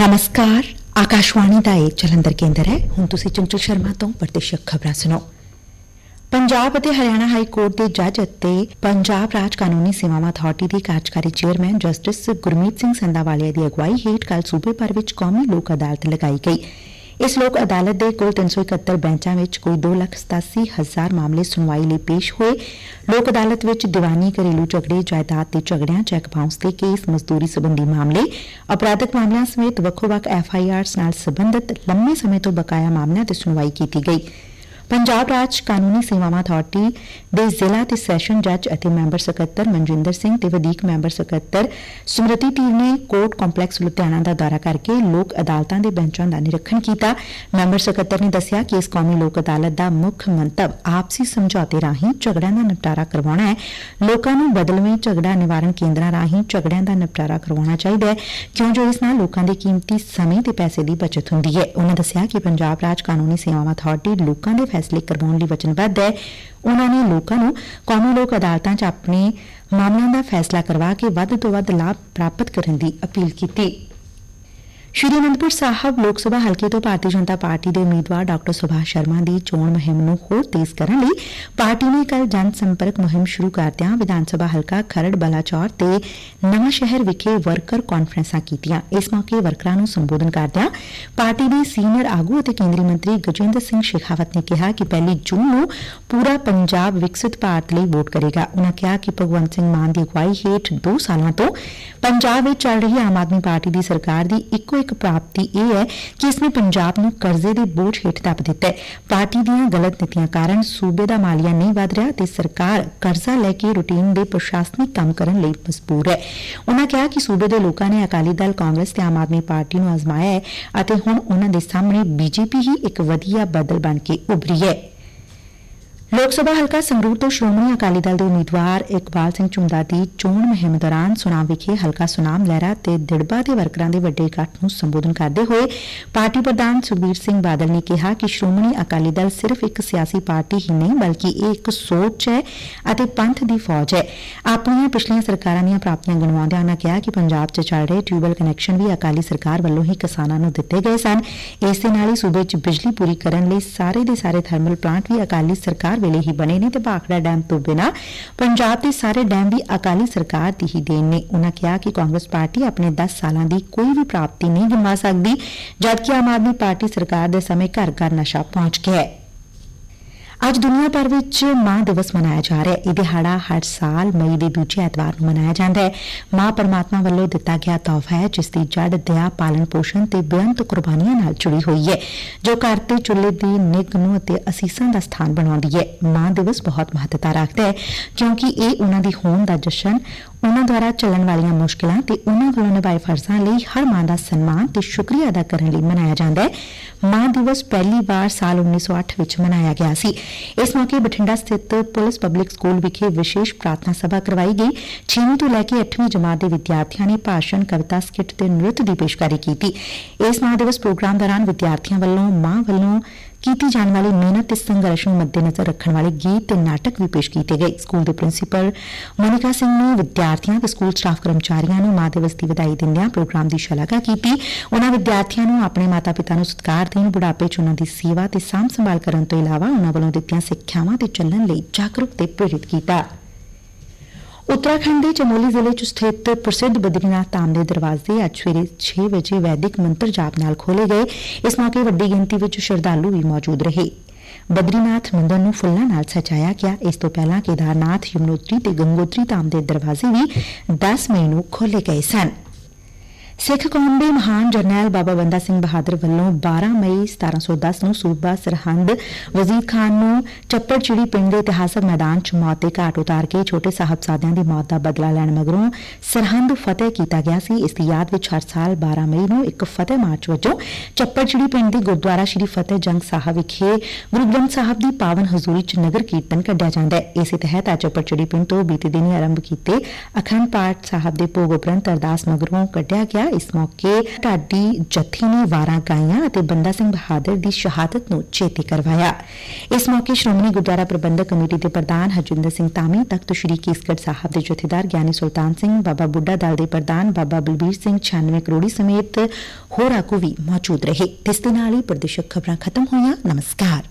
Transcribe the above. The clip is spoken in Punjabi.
ਨਮਸਕਾਰ ਆਕਾਸ਼ਵਾਣੀ ਦਾ ਇਹ ਜਲੰਧਰ ਕੇਂਦਰ ਹੈ ਹੁਣ ਤੁਸੀਂ ਚੰਚਲ ਸ਼ਰਮਾ ਤੋਂ ਪ੍ਰਤੀਸ਼ਕ ਖਬਰਾਂ ਸੁਣੋ ਪੰਜਾਬ ਅਤੇ ਹਰਿਆਣਾ ਹਾਈ ਕੋਰਟ ਦੇ ਜੱਜ ਅਤੇ ਪੰਜਾਬ ਰਾਜ ਕਾਨੂੰਨੀ ਸੇਵਾਵਾਂ ਅਥਾਰਟੀ ਦੇ ਕਾਰਜਕਾਰੀ ਚੇਅਰਮੈਨ ਜਸਟਿਸ ਗੁਰਮੀਤ ਸਿੰਘ ਸੰਧਾਵਾਲੀਆ ਦੀ ਅਗਵਾਈ ਹੇਠ ਕੱਲ ਸੂਬੇ ਭਰ ਵਿੱਚ ਕੌਮੀ ਲੋਕ ਅਦਾਲਤ ਲਗਾਈ ਗਈ ਇਸ ਲੋਕ ਅਦਾਲਤ ਦੇ ਕੁੱਲ 371 ਬੈਂਚਾਂ ਵਿਚ ਕੋਈ 2,87,000 ਮਾਮਲੇ ਸੁਣਵਾਈ ਲਈ ਪੇਸ਼ ਹੋਏ। ਲੋਕ ਅਦਾਲਤ ਵਿਚ ਦੀਵਾਨੀ ਘਰੇਲੂ ਝਗੜੇ ਜਾਇਦਾਦ ਦੇ ਝਗੜਿਆਂ ਚੈੱਕ ਬਾਉਂਸ ਦੇ ਕੇਸ ਮਜ਼ਦੂਰੀ ਸਬੰਧੀ ਮਾਮਲੇ ਅਪਰਾਧਿਕ ਮਾਮਲਿਆਂ ਸਮੇਤ ਵੱਖੋ-ਵੱਖ ਐਫਆਈਆਰਸ ਨਾਲ ਸਬੰਧਤ ਲੰਮੇ ਸਮੇਂ ਤੋਂ ਬਕਾਇਆ ਮਾਮਲਿਆਂ ਤੇ ਸੁਣਵਾਈ ਕੀਤੀ ਗਈ। ਪੰਜਾਬ ਰਾਜ ਕਾਨੂੰਨੀ ਸੇਵਾਵਾਂ ਅਬਾਰਟੀ ਦੇ ਜ਼ਿਲ੍ਹਾ ਤੇ ਸੈਸ਼ਨ ਜੱਜ ਅਤੇ ਮੈਂਬਰ ਸਕੱਤਰ ਮਨਜਿੰਦਰ ਸਿੰਘ ਤੇ ਵਧੀਕ ਮੈਂਬਰ ਸਕੱਤਰ ਸਮ੍ਰਿਤੀ ਧੀਰ ਨੇ ਕੋਰਟ ਕੰਪਲੈਕਸ ਲੁਧਿਆਣਾ ਦਾ ਦੌਰਾ ਕਰਕੇ ਲੋਕ ਅਦਾਲਤਾਂ ਦੇ ਬੈਂਚਾਂ ਦਾ ਨਿਰੀਖਣ ਕੀਤਾ। ਮੈਂਬਰ ਸਕੱਤਰ ਨੇ ਦੱਸਿਆ ਕਿ ਇਸ ਕੌਮੀ ਲੋਕ ਅਦਾਲਤ ਦਾ ਮੁੱਖ ਮੰਤਵ ਆਪਸੀ ਸਮਝੌਤੇ ਰਾਹੀਂ ਝਗੜਿਆਂ ਦਾ ਨਿਪਟਾਰਾ ਕਰਵਾਉਣਾ ਹੈ। ਲੋਕਾਂ ਨੂੰ ਬਦਲਵੇਂ ਝਗੜਾ ਨਿਵਾਰਨ ਕੇਂਦਰਾਂ ਰਾਹੀਂ ਝਗੜਿਆਂ ਦਾ ਨਿਪਟਾਰਾ ਕਰਵਾਉਣਾ ਚਾਹੀਦਾ ਹੈ, ਕਿਉਂ ਜੋ ਇਸ ਨਾਲ ਲੋਕਾਂ ਦੇ ਕੀਮਤੀ ਸਮੇਂ ਤੇ ਪੈਸੇ ਦੀ ਬਚਤ ਹੁੰਦੀ ਹੈ। ਉਹਨਾਂ ਦੱਸਿਆ ਕਿ ਪੰਜਾਬ ਰਾਜ ਕਾਨੂੰਨੀ ਸੇਵਾਵਾਂ ਅਥਾਰਟੀ ਲੋਕਾਂ ਦੇ ਫੈਸਲੇ ਕਰਵਾਉਣ ਲਈ ਵਚਨਬੱਧ ਹੈ। ਉਹਨਾਂ ਨੇ ਲੋਕਾਂ ਨੂੰ ਕੌਮੀ ਲੋਕ ਅਦਾਲਤਾਂ 'ਚ ਆਪਣੇ ਮਾਮਲਿਆਂ ਦਾ ਫੈਸਲਾ ਕਰਵਾ ਕੇ ਵੱਧ ਤੋਂ ਵੱਧ ਲਾਭ ਪ੍ਰਾਪਤ ਕਰਨ ਦੀ ਅਪੀਲ ਕੀਤੀ। ਸ਼੍ਰੀ ਅਨੰਦਪੁਰ ਸਾਹਿਬ ਲੋਕ ਸਭਾ ਹਲਕੇ ਤੋਂ ਭਾਰਤੀ ਜਨਤਾ ਪਾਰਟੀ ਦੇ ਉਮੀਦਵਾਰ ਡਾਕਟਰ ਸੁਭਾਸ਼ ਸ਼ਰਮਾ ਦੀ ਚੋਣ ਮੁਹਿੰਮ ਨੂੰ ਹੋਰ ਤੇਜ਼ ਕਰਨ ਲਈ ਪਾਰਟੀ ਨੇ ਕੱਲ ਜਨ ਸੰਪਰਕ ਮੁਹਿੰਮ ਸ਼ੁਰੂ ਕਰਦਿਆਂ ਵਿਧਾਨ ਸਭਾ ਹਲਕਾ ਖਰੜ ਬਲਾਚੌਰ ਤੇ ਨਵਾਂ ਸ਼ਹਿਰ ਵਿਖੇ ਵਰਕਰ ਕਾਨਫਰੰਸਾਂ ਕੀਤੀਆਂ। ਇਸ ਮੌਕੇ ਵਰਕਰਾਂ ਨੂੰ ਸੰਬੋਧਨ ਕਰਦਿਆਂ ਪਾਰਟੀ ਦੇ ਸੀਨੀਅਰ ਆਗੂ ਅਤੇ ਕੇਂਦਰੀ ਮੰਤਰੀ ਗਜੇਂਦਰ ਸਿੰਘ ਸ਼ੇਖਾਵਤ ਨੇ ਕਿਹਾ ਕਿ ਪਹਿਲੀ ਜੂਨ ਨੂੰ ਪੂਰਾ ਪੰਜਾਬ ਵਿਕਸਿਤ ਭਾਰਤ ਲਈ ਵੋਟ ਕਰੇਗਾ। ਉਨ੍ਹਾਂ ਕਿਹਾ ਕਿ ਭਗਵੰਤ ਸਿੰਘ ਮਾਨ ਦੀ ਅਗਵਾਈ ਹੇਠ 2 ਸਾਲਾਂ ਤੋਂ ਪੰਜਾਬ ਵਿੱਚ ਚੱਲ ਰਹੀ ਆਮ ਆਦਮੀ ਪਾਰਟੀ ਦੀ ਸਰਕਾਰ ਦੀ ਇੱਕੋ ਇੱਕ ਪ੍ਰਾਪਤੀ ਇਹ ਹੈ ਕਿ ਇਸ ਨੇ ਪੰਜਾਬ ਨੂੰ ਕਰਜ਼ੇ ਦੇ ਬੋਝ ਹੇਠ ਦੱਬ ਦਿੱਤਾ ਹੈ। ਪਾਰਟੀ ਦੀਆਂ ਗਲਤ ਨੀਤੀਆਂ ਕਾਰਨ ਸੂਬੇ ਦਾ ਮਾਲੀਆ ਨਹੀਂ ਵਧ ਰਿਹਾ ਤੇ ਸਰਕਾਰ ਕਰਜ਼ਾ ਲੈ ਕੇ ਰੁਟੀਨ ਦੇ ਪ੍ਰਸ਼ਾਸਨਿਕ ਕੰਮ ਕਰਨ ਲਈ ਮਜਬੂਰ ਹੈ। ਉਨ੍ਹਾਂ ਕਿਹਾ ਕਿ ਸੂਬੇ ਦੇ ਲੋਕਾਂ ਨੇ ਅਕਾਲੀ ਦਲ, ਕਾਂਗਰਸ ਤੇ ਆਮ ਆਦਮੀ ਪਾਰਟੀ ਨੂੰ ਆਜ਼ਮਾਇਆ ਹੈ ਅਤੇ ਹੁਣ ਉਨ੍ਹਾਂ ਦੇ ਸਾਹਮਣੇ ਬੀਜੇਪੀ ਹੀ ਇੱਕ ਵਧੀਆ ਬਦਲ ਬਣ ਕੇ ਉਭਰੀ ਹੈ। ਲੋਕ ਸਭਾ ਹਲਕਾ ਸੰਗਰੂਰ ਤੋਂ ਸ਼੍ਰੋਮਣੀ ਅਕਾਲੀ ਦਲ ਦੇ ਉਮੀਦਵਾਰ ਇਕਬਾਲ ਸਿੰਘ ਝੁੰਦਾ ਦੀ ਚੋਣ ਮੁਹਿੰਮ ਦੌਰਾਨ ਸੁਨਾਮ ਵਿਖੇ ਹਲਕਾ ਸੁਨਾਮ ਲਹਿਰਾ ਤੇ ਦਿੜਬਾ ਦੇ ਵਰਕਰਾਂ ਦੇ ਵੱਡੇ ਇਕੱਠ ਨੂੰ ਸੰਬੋਧਨ ਕਰਦੇ ਹੋਏ ਪਾਰਟੀ ਪ੍ਰਧਾਨ ਸੁਖਬੀਰ ਸਿੰਘ ਬਾਦਲ ਨੇ ਕਿਹਾ ਕਿ ਸ਼੍ਰੋਮਣੀ ਅਕਾਲੀ ਦਲ ਸਿਰਫ ਇੱਕ ਸਿਆਸੀ ਪਾਰਟੀ ਹੀ ਨਹੀਂ, ਬਲਕਿ ਇਹ ਇੱਕ ਸੋਚ ਹੈ ਅਤੇ ਪੰਥ ਦੀ ਫੌਜ ਹੈ। ਆਪਣੀਆਂ ਪਿਛਲੀਆਂ ਸਰਕਾਰਾਂ ਦੀਆਂ ਪ੍ਰਾਪਤੀਆਂ ਗਿਣਵਾਉਂਦਿਆਂ ਉਨ੍ਹਾਂ ਕਿਹਾ ਕਿ ਪੰਜਾਬ 'ਚ ਚੱਲ ਰਹੇ ਟਿਊਬਲ ਕਨੈਕਸ਼ਨ ਵੀ ਅਕਾਲੀ ਸਰਕਾਰ ਵੱਲੋਂ ਹੀ ਕਿਸਾਨਾਂ ਨੂੰ ਦਿੱਤੇ ਗਏ ਸਨ। ਇਸ ਦੇ ਨਾਲ ਹੀ ਸੂਬੇ 'ਚ ਬਿਜਲੀ ਪੂਰੀ ਕਰਨ ਲਈ ਸਾਰੇ ਦੇ ਸਾਰੇ ਥਰਮਲ ਪਲਾਂਟ ਵੀ ਅਕਾਲੀ ਸਰਕਾਰ ਵੇਲੇ ਹੀ ਬਣੇ ਨੇ ਤੇ ਭਾਖੜਾ ਡੈਮ ਤੋਂ ਬਿਨਾ ਪੰਜਾਬ ਦੇ ਸਾਰੇ ਡੈਮ ਵੀ ਅਕਾਲੀ ਸਰਕਾਰ ਦੀ ਹੀ ਦੇਣ ਨੇ। ਉਨ੍ਹਾਂ ਕਿਹਾ ਕਿ ਕਾਂਗਰਸ ਪਾਰਟੀ ਆਪਣੇ 10 ਸਾਲਾਂ ਦੀ ਕੋਈ ਵੀ ਪ੍ਰਾਪਤੀ ਨਹੀਂ ਗਿਣਵਾ ਸਕਦੀ, ਜਦਕਿ ਆਮ ਆਦਮੀ ਪਾਰਟੀ ਸਰਕਾਰ ਦੇ ਸਮੇਂ ਘਰ ਘਰ ਨਸ਼ਾ ਪਹੁੰਚ ਗਿਆ ਹੈ। ਅੱਜ ਦੁਨੀਆ ਭਰ ਵਿੱਚ ਮਾਂ ਦਿਵਸ ਮਨਾਇਆ ਜਾ ਰਿਹਾ ਹੈ। ਇਹ ਦਿਹਾੜਾ ਹਰ ਸਾਲ ਮਈ ਦੇ ਦੂਜੇ ਐਤਵਾਰ ਨੂੰ ਮਨਾਇਆ ਜਾਂਦਾ ਹੈ। ਮਾਂ ਪਰਮਾਤਮਾ ਵੱਲੋਂ ਦਿੱਤਾ ਗਿਆ ਤੋਹਫਾ ਹੈ, ਜਿਸ ਦੀ ਜੜ ਦਇਆ ਪਾਲਣ ਪੋਸ਼ਣ ਤੇ ਬੇਅੰਤ ਕੁਰਬਾਨੀਆਂ ਨਾਲ ਜੁੜੀ ਹੋਈ ਹੈ, ਜੋ ਘਰ ਤੇ ਚੁੱਲ੍ਹੇ ਦੀ ਨਿੱਘ ਨੂੰ ਅਤੇ ਅਸੀਸਾਂ ਦਾ ਸਥਾਨ ਬਣਾਉਂਦੀ ਹੈ। ਮਾਂ ਦਿਵਸ ਬਹੁਤ ਮਹੱਤਤਾ ਰੱਖਦਾ ਹੈ, ਕਿਉਂਕਿ ਇਹ ਉਹਨਾਂ ਦੀ ਹੋਂਦ ਦਾ ਜਸ਼ਨ ਉਹਨਾਂ ਦੁਆਰਾ ਚੱਲਣ ਵਾਲੀਆਂ ਮੁਸ਼ਕਿਲਾਂ ਤੇ ਉਨੂਾਂ ਵੱਲੋਂ ਨਿਭਾਏ ਫਰਜ਼ਾਂ ਲਈ ਹਰ ਮਾਂ ਦਾ ਸਨਮਾਨ ਤੇ ਸ਼ੁਕਰੀਆ ਅਦਾ ਕਰਨ ਲਈ ਮਨਾਇਆ ਜਾਂਦਾ ਹੈ। ਮਾਂ ਦਿਵਸ ਪਹਿਲੀ ਵਾਰ ਸਾਲ 1908 ਵਿੱਚ ਮਨਾਇਆ ਗਿਆ ਸੀ। ਇਸ ਮੌਕੇ ਬਠਿੰਡਾ ਸਥਿਤ ਪੁਲਿਸ ਪਬਲਿਕ ਸਕੂਲ ਵਿਖੇ ਵਿਸ਼ੇਸ਼ ਪ੍ਰਾਰਥਨਾ ਸਭਾ ਕਰਵਾਈ ਗਈ। 6ਵੀਂ ਤੋਂ ਲੈ ਕੇ 8ਵੀਂ ਜਮਾਤ ਦੇ ਵਿਦਿਆਰਥੀਆਂ ਨੇ ਭਾਸ਼ਣ, ਕਵਿਤਾ, ਸਕਿੱਟ ਤੇ ਨ੍ਰਿਤ ਦੀ ਪੇਸ਼ਕਾਰੀ ਕੀਤੀ। ਇਸ ਮਾਂ ਦਿਵਸ ਪ੍ਰੋਗਰਾਮ ਦੌਰਾਨ ਵਿਦਿਆਰਥੀਆਂ ਵੱਲੋਂ ਮਾਂ ਵੱਲੋਂ ਕੀਤੀ ਜਾਣ ਵਾਲੀ ਮਿਹਨਤ ਤੇ ਸੰਘਰਸ਼ ਨੂੰ ਮੱਦੇਨਜ਼ਰ ਰੱਖਣ ਵਾਲੇ ਗੀਤ ਤੇ ਨਾਟਕ ਵੀ ਪੇਸ਼ ਕੀਤੇ ਗਏ। ਸਕੂਲ ਦੇ ਪ੍ਰਿੰਸੀਪਲ ਮੋਨਿਕਾ ਸਿੰਘ ਨੇ ਵਿਦਿਆਰਥੀਆਂ ਤੇ ਸਕੂਲ ਸਟਾਫ ਕਰਮਚਾਰੀਆਂ ਨੂੰ ਮਾਂ ਦਿਵਸ ਦੀ ਵਧਾਈ ਦਿੰਦਿਆਂ ਪ੍ਰੋਗਰਾਮ ਦੀ ਸ਼ਲਾਘਾ ਕੀਤੀ। ਉਹਨਾਂ ਵਿਦਿਆਰਥੀਆਂ ਨੂੰ ਆਪਣੇ ਮਾਤਾ-ਪਿਤਾ ਨੂੰ ਸਤਿਕਾਰ ਦੇਣ, ਬੁਢਾਪੇ 'ਚ ਉਹਨਾਂ ਦੀ ਸੇਵਾ ਤੇ ਸਾਂਭ ਸੰਭਾਲ ਕਰਨ ਤੋਂ ਇਲਾਵਾ ਉਹਨਾਂ ਵੱਲੋਂ ਦਿੱਤੀਆਂ ਸਿੱਖਿਆਵਾਂ ਤੇ ਚੱਲਣ ਲਈ ਜਾਗਰੂਕ ਤੇ ਪ੍ਰੇਰਿਤ ਕੀਤਾ। ਉੱਤਰਾਖੰਡ ਦੇ ਚਮੋਲੀ ਜ਼ਿਲ੍ਹੇ 'ਚ ਸਥਿਤ ਪ੍ਰਸਿੱਧ ਬਦਰੀਨਾਥ ਧਾਮ ਦੇ ਦਰਵਾਜ਼ੇ ਅੱਜ ਸਵੇਰੇ 6 ਵਜੇ ਵੈਦਿਕ ਮੰਤਰ ਜਾਪ ਨਾਲ ਖੋਲੇ ਗਏ। ਇਸ ਮੌਕੇ ਵੱਡੀ ਗਿਣਤੀ ਵਿੱਚ ਸ਼ਰਧਾਲੂ ਵੀ ਮੌਜੂਦ ਰਹੇ। ਬਦਰੀਨਾਥ ਮੰਦਰ ਨੂੰ ਫੁੱਲਾਂ ਨਾਲ ਸਜਾਇਆ ਗਿਆ। ਇਸ ਤੋਂ ਪਹਿਲਾਂ ਕੇਦਾਰਨਾਥ, ਯਮਨੋਤਰੀ ਤੇ ਗੰਗੋਤਰੀ ਧਾਮ ਦੇ ਦਰਵਾਜ਼ੇ ਵੀ 10 ਮਈ ਨੂੰ ਖੋਲੇ ਗਏ ਸਨ। ਸਿੱਖ ਕੌਮ ਦੇ ਮਹਾਨ ਜਰਨੈਲ ਬਾਬਾ ਬੰਦਾ ਸਿੰਘ ਬਹਾਦਰ ਵੱਲੋਂ 12 ਮਈ 1710 ਨੂੰ ਸੂਬਾ ਸਰਹੰਦ ਵਜ਼ੀਰ ਖਾਨ ਨੂੰ ਚੱਪੜਚਿੜੀ ਪਿੰਡ ਦੇ ਇਤਿਹਾਸਕ ਮੈਦਾਨ 'ਚ ਮੌਤ ਦੇ ਘਾਟ ਉਤਾਰ ਕੇ ਛੋਟੇ ਸਾਹਿਬਜ਼ਾਦਿਆਂ ਦੀ ਮੌਤ ਦਾ ਬਦਲਾ ਲੈਣ ਮਗਰੋਂ ਸਰਹੰਦ ਫਤਿਹ ਕੀਤਾ ਗਿਆ ਸੀ। ਇਸ ਦੀ ਯਾਦ ਵਿੱਚ ਹਰ ਸਾਲ 12 ਮਈ ਨੂੰ ਇੱਕ ਫਤਿਹ ਮਾਰਚ ਵਜੋਂ ਚੱਪੜਚਿੜੀ ਪਿੰਡ ਦੇ ਗੁਰਦੁਆਰਾ ਸ਼੍ਰੀ ਫਤਿਹ ਜੰਗ ਸਾਹਿਬ ਵਿਖੇ ਗੁਰੂ ਗ੍ਰੰਥ ਸਾਹਿਬ ਦੀ ਪਾਵਨ ਹਜ਼ੂਰੀ 'ਚ ਨਗਰ ਕੀਰਤਨ ਕੱਢਿਆ ਜਾਂਦਾ ਹੈ। ਇਸੇ ਤਹਿਤ ਅੱਜ ਚੱਪੜਚਿੜੀ ਪਿੰਡ ਤੋਂ ਬੀਤੇ ਦਿਨੀ ਆਰੰਭ ਕੀਤੇ ਅਖੰਡ ਪਾਠ ਸਾਹਿਬ ਦੇ ਭੋਗ ਉਪਰੰਤ ਅਰਦਾਸ ਮਗਰੋਂ ਕੱਢਿਆ ਗਿਆ ਇਸ ਮੌਕੇ ਢਾਡੀ ਜੱਥੀ ਨੇ ਵਾਰਾਂ ਗਾਈਆਂ ਅਤੇ ਬੰਦਾ ਸਿੰਘ ਬਹਾਦਰ ਦੀ ਸ਼ਹਾਦਤ ਨੂੰ ਚੇਤੇ ਕਰਵਾਇਆ। ਇਸ ਮੌਕੇ ਸ਼੍ਰੋਮਣੀ ਗੁਰਦੁਆਰਾ ਪ੍ਰਬੰਧਕ ਕਮੇਟੀ ਦੇ ਪ੍ਰਧਾਨ ਹਰਜਿੰਦਰ ਸਿੰਘ ਤਾਮੀ ਤਖਤ ਸ੍ਰੀ ਕੇਸਗੜ ਸਾਹਿਬ ਦੇ ਜਥੇਦਾਰ ਗਿਆਨੀ ਸੁਲਤਾਨ ਸਿੰਘ, ਬਾਬਾ ਬੁੱਢਾ ਦਲ ਦੇ ਪ੍ਰਧਾਨ ਬਾਬਾ ਬਲਬੀਰ ਸਿੰਘ 96 ਕਰੋੜੀ ਸਮੇਤ ਹੋਰ ਆਗੂ ਵੀ ਮੌਜੂਦ ਰਹੇ। ਇਸ ਦੇ ਨਾਲ ਹੀ ਪ੍ਰਦੇਸ਼ਕ ਖਬਰਾਂ ਖਤਮ ਹੋਈਆਂ। ਨਮਸਕਾਰ।